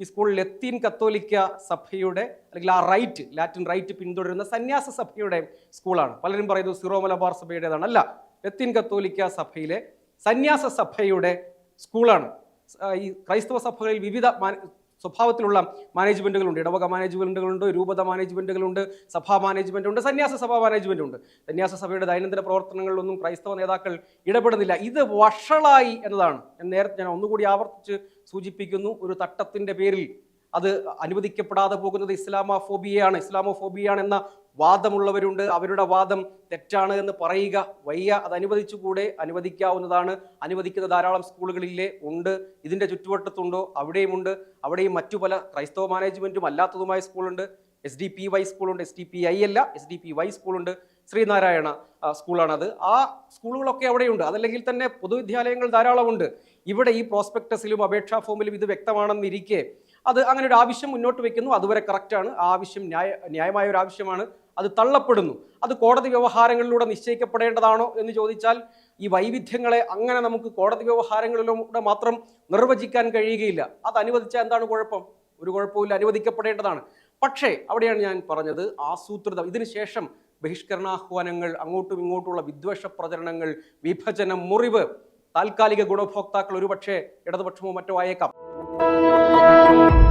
ഈ സ്കൂൾ ലത്തീൻ കത്തോലിക്ക സഭയുടെ അല്ലെങ്കിൽ ആ റൈറ്റ് ലാറ്റിൻ റൈറ്റ് പിന്തുടരുന്ന സന്യാസ സഭയുടെ സ്കൂളാണ്. പലരും പറയുന്നത് സിറോ മലബാർ സഭയുടേതാണ്. അല്ല ലത്തീൻ കത്തോലിക്ക സഭയിലെ സന്യാസ സഭയുടെ സ്കൂളാണ്. ഈ ക്രൈസ്തവ സഭകളിൽ വിവിധ സ്വഭാവത്തിലുള്ള മാനേജ്മെന്റുകളുണ്ട് ഇടവക മാനേജ്മെന്റുകളുണ്ട് രൂപത മാനേജ്മെന്റുകളുണ്ട് സഭാ മാനേജ്മെന്റ് ഉണ്ട് സന്യാസ സഭാ മാനേജ്മെന്റ് ഉണ്ട് സന്യാസ സഭയുടെ ദൈനംദിന പ്രവർത്തനങ്ങളിലൊന്നും ക്രൈസ്തവ നേതാക്കൾ ഇടപെടുന്നില്ല. ഇത് വഷളായി എന്നതാണ്. ഞാൻ നേരത്തെ ഞാൻ ഒന്നുകൂടി ആവർത്തിച്ച് സൂചിപ്പിക്കുന്നു. ഒരു തട്ടത്തിന്റെ പേരിൽ അത് അനുവദിക്കപ്പെടാതെ പോകുന്നത് ഇസ്ലാമോഫോബിയയാണ്. ഇസ്ലാമോഫോബിയാണ് എന്ന വാദമുള്ളവരുണ്ട്. അവരുടെ വാദം തെറ്റാണ് എന്ന് പറയുക വയ്യ. അത് അനുവദിച്ചുകൂടെ? അനുവദിക്കാവുന്നതാണ്. അനുവദിക്കുന്ന ധാരാളം സ്കൂളുകളിലെ ഉണ്ട്. ഇതിന്റെ ചുറ്റുവട്ടത്തുണ്ടോ? അവിടെയുമുണ്ട്. അവിടെയും മറ്റു പല ക്രൈസ്തവ മാനേജ്മെന്റും അല്ലാത്തതുമായ സ്കൂളുണ്ട്. എസ് ഡി പി വൈ സ്കൂളുണ്ട്. എസ് ഡി പി ഐ അല്ല. എസ് ഡി പി വൈ സ്കൂളുണ്ട്. ശ്രീനാരായണ സ്കൂളാണത്. ആ സ്കൂളുകളൊക്കെ അവിടെയുണ്ട്. അതല്ലെങ്കിൽ തന്നെ പൊതുവിദ്യാലയങ്ങൾ ധാരാളമുണ്ട്. ഇവിടെ ഈ പ്രോസ്പെക്ടസിലും അപേക്ഷാ ഫോമിലും ഇത് വ്യക്തമാണെന്നിരിക്കെ അത് അങ്ങനെ ഒരു ആവശ്യം മുന്നോട്ട് വെക്കുന്നു. അതുവരെ കറക്റ്റാണ് ആ ആവശ്യം ന്യായ ന്യായമായ ഒരു ആവശ്യമാണ്. അത് തള്ളപ്പെടുന്നു. അത് കോടതി വ്യവഹാരങ്ങളിലൂടെ നിശ്ചയിക്കപ്പെടേണ്ടതാണോ എന്ന് ചോദിച്ചാൽ ഈ വൈവിധ്യങ്ങളെ അങ്ങനെ നമുക്ക് കോടതി വ്യവഹാരങ്ങളിലൂടെ മാത്രം നിർവചിക്കാൻ കഴിയുകയില്ല. അത് അനുവദിച്ചാൽ എന്താണ് കുഴപ്പം? ഒരു കുഴപ്പമില്ല അനുവദിക്കപ്പെടേണ്ടതാണ്. പക്ഷേ അവിടെയാണ് ഞാൻ പറഞ്ഞത് ആസൂത്രിതം ഇതിനുശേഷം ബഹിഷ്കരണാഹ്വാനങ്ങൾ അങ്ങോട്ടും ഇങ്ങോട്ടുമുള്ള വിദ്വേഷ പ്രചരണങ്ങൾ വിഭജനം മുറിവ് താൽക്കാലിക ഗുണഭോക്താക്കൾ ഒരുപക്ഷെ ഇടതുപക്ഷമോ മറ്റോ ആയേക്കാം. Thank you.